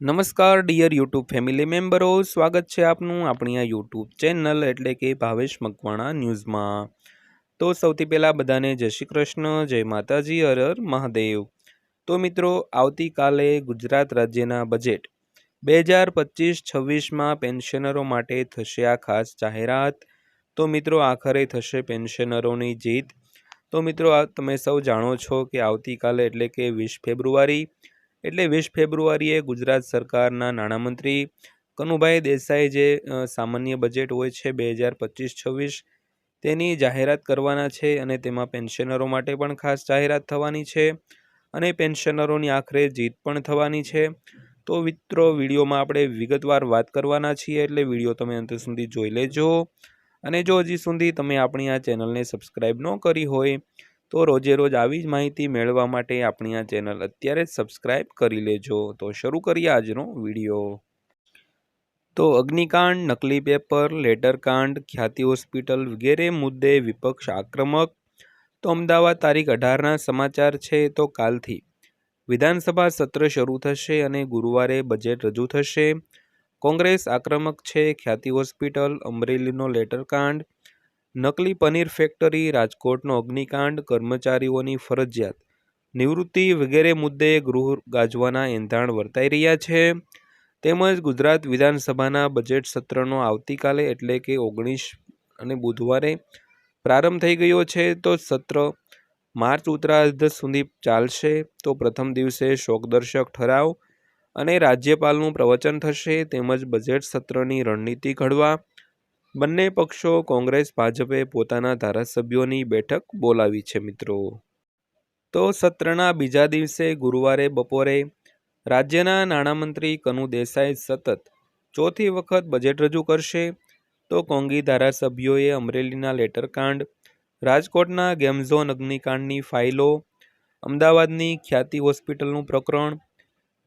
નમસ્કાર dear YouTube family મેમ્બરો સ્વાગત છે આપનું આપણી આ યુટ્યુબ ચેનલ એટલે કે ભાવેશ મકવાણા ન્યૂઝમાં. તો સૌથી પહેલાં બધાને જય શ્રી કૃષ્ણ, જય માતાજી, હર હર મહાદેવ. તો મિત્રો, આવતીકાલે ગુજરાત રાજ્યના બજેટ બે હજાર પચીસ છવ્વીસમાં પેન્શનરો માટે થશે આ ખાસ જાહેરાત. તો મિત્રો, આખરે થશે પેન્શનરોની જીત. તો મિત્રો, આ તમે સૌ જાણો છો કે આવતીકાલે એટલે કે વીસ ફેબ્રુઆરી એટલે વીસ ફેબ્રુઆરીએ ગુજરાત સરકારના નાણામંત્રી કનુભાઈ દેસાઈ જે સામાન્ય બજેટ હોય છે બે હજાર પચીસ છવ્વીસ, તેની જાહેરાત કરવાના છે અને તેમાં પેન્શનરો માટે પણ ખાસ જાહેરાત થવાની છે અને પેન્શનરોની આખરે જીત પણ થવાની છે. તો મિત્રો, વિડીયોમાં આપણે વિગતવાર વાત કરવાના છીએ એટલે વીડિયો તમે અંત સુધી જોઈ લેજો. અને જો હજી સુધી તમે આપણી આ ચેનલને સબસ્ક્રાઈબ ન કરી હોય તો રોજે રોજ આવી જ માહિતી મેળવવા માટે આપણી આ ચેનલ અત્યારે જ સબસ્ક્રાઈબ કરી લેજો. તો શરૂ કરીએ આજનો વીડિયો. તો અગ્નિકાંડ, નકલી પેપર લેટરકાંડ ખ્યાતિ હોસ્પિટલ વગેરે મુદ્દે વિપક્ષ આક્રમક. તો અમદાવાદ તારીખ અઢારના સમાચાર છે તો કાલથી. વિધાનસભા સત્ર શરૂ થશે અને ગુરુવારે બજેટ રજૂ થશે. કોંગ્રેસ આક્રમક છે, ખ્યાતિ હોસ્પિટલ, અમરેલીનો લેટરકાંડ નકલી પનીર ફેક્ટરી, રાજકોટનો અગ્નિકાંડ, કર્મચારીઓની ફરજિયાત. નિવૃત્તિ વગેરે મુદ્દે ગૃહ ગાજવાના એંધાણ વર્તાઈ રહ્યા છે. તેમજ ગુજરાત વિધાનસભાના બજેટ સત્રનો આવતીકાલે એટલે કે ઓગણીસ અને બુધવારે પ્રારંભ થઈ ગયો છે. તો સત્ર માર્ચ ઉત્તરાર્ધ સુધી ચાલશે. તો પ્રથમ દિવસે શોકદર્શક ઠરાવ અને રાજ્યપાલનું પ્રવચન થશે. તેમજ બજેટ સત્રની રણનીતિ ઘડવા બંને પક્ષો કોંગ્રેસ, ભાજપે પોતાના ધારાસભ્યોની બેઠક બોલાવી છે મિત્રો. તો સત્રના બીજા દિવસે ગુરુવારે બપોરે રાજ્યના નાણામંત્રી કનુ દેસાઈ સતત ચોથી વખત બજેટ રજૂ કરશે તો કોંગી ધારાસભ્યોએ અમરેલીના લેટરકાંડ રાજકોટના ગેમઝોન અગ્નિકાંડની ફાઇલો, અમદાવાદની ખ્યાતિ હોસ્પિટલનું પ્રકરણ,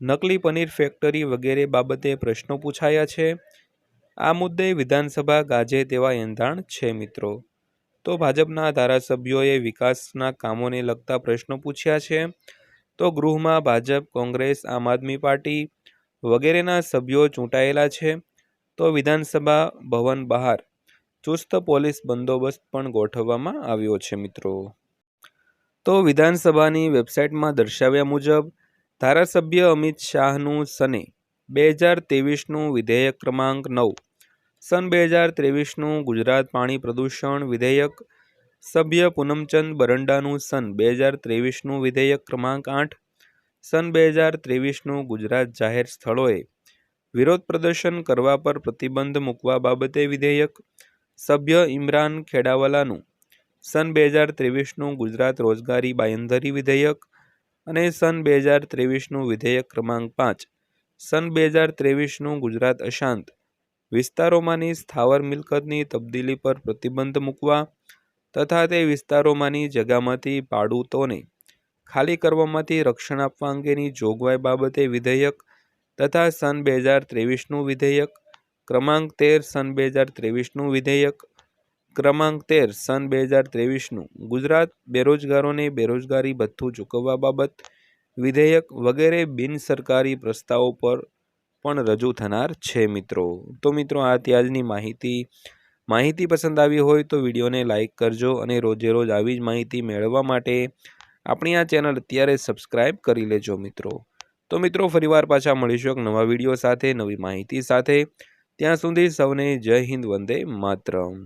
નકલી પનીર ફેક્ટરી વગેરે બાબતે પ્રશ્નો પૂછાયા છે. આ મુદ્દે વિધાનસભા ગાજે તેવા એંધાણ છે, મિત્રો. તો ભાજપના ધારાસભ્યોએ વિકાસના કામોને લગતા પ્રશ્નો પૂછ્યા છે. તો ગૃહમાં ભાજપ, કોંગ્રેસ, આમ આદમી પાર્ટી વગેરેના સભ્યો ચૂંટાયેલા છે. તો વિધાનસભા ભવન બહાર ચુસ્ત પોલીસ બંદોબસ્ત પણ ગોઠવવામાં આવ્યો છે, મિત્રો. તો વિધાનસભાની વેબસાઇટમાં દર્શાવ્યા મુજબ, ધારાસભ્ય અમિત શાહનું સને બે હજાર ત્રેવીસનું વિધેયક ક્રમાંક નવ સન બે હજાર ત્રેવીસનું ગુજરાત પાણી પ્રદૂષણ વિધેયક સભ્ય પૂનમચંદ બરંડાનું સન બે હજાર ત્રેવીસનું વિધેયક ક્રમાંક આઠ, સન બે હજાર ત્રેવીસનું ગુજરાત જાહેર સ્થળોએ વિરોધ પ્રદર્શન કરવા પર પ્રતિબંધ મૂકવા બાબતે વિધેયક સભ્ય ઇમરાન ખેડાવાલાનું, સન બે હજાર ત્રેવીસનું ગુજરાત રોજગારી બાયંધરી વિધેયક અને સન બે હજાર ત્રેવીસનું વિધેયક ક્રમાંક પાંચ, સન બે હજાર ત્રેવીસનું ગુજરાત અશાંત વિસ્તારોમાંની સ્થાવર મિલકતની તબદીલી પર પ્રતિબંધ મૂકવા તથા તે વિસ્તારોમાંની જગામાંથી ભાડૂતોને ખાલી કરવામાંથી રક્ષણ આપવા અંગેની જોગવાઈ બાબતે વિધેયક તથા સન બે હજાર ત્રેવીસનું વિધેયક, ક્રમાંક તેર સન બે હજાર ત્રેવીસનું વિધેયક, ક્રમાંક તેર સન બે હજાર ત્રેવીસનું ગુજરાત બેરોજગારોને બેરોજગારી ભથ્થું ચૂકવવા બાબત વિધેયક વગેરે બિન સરકારી પ્રસ્તાવો પર પણ રજૂ થનાર છે મિત્રો. તો મિત્રો, આ ત્યાજની માહિતી માહિતી પસંદ આવી હોય તો વિડીયોને લાઇક કરજો અને રોજે રોજ આવી જ માહિતી મેળવવા માટે આપણી આ ચેનલ અત્યારે સબસ્ક્રાઇબ કરી લેજો મિત્રો. તો મિત્રો, ફરીવાર પાછા મળીશું એક નવા વીડિયો સાથે, નવી માહિતી સાથે. ત્યાં સુધી સૌને જય હિન્દ, વંદે માતરમ.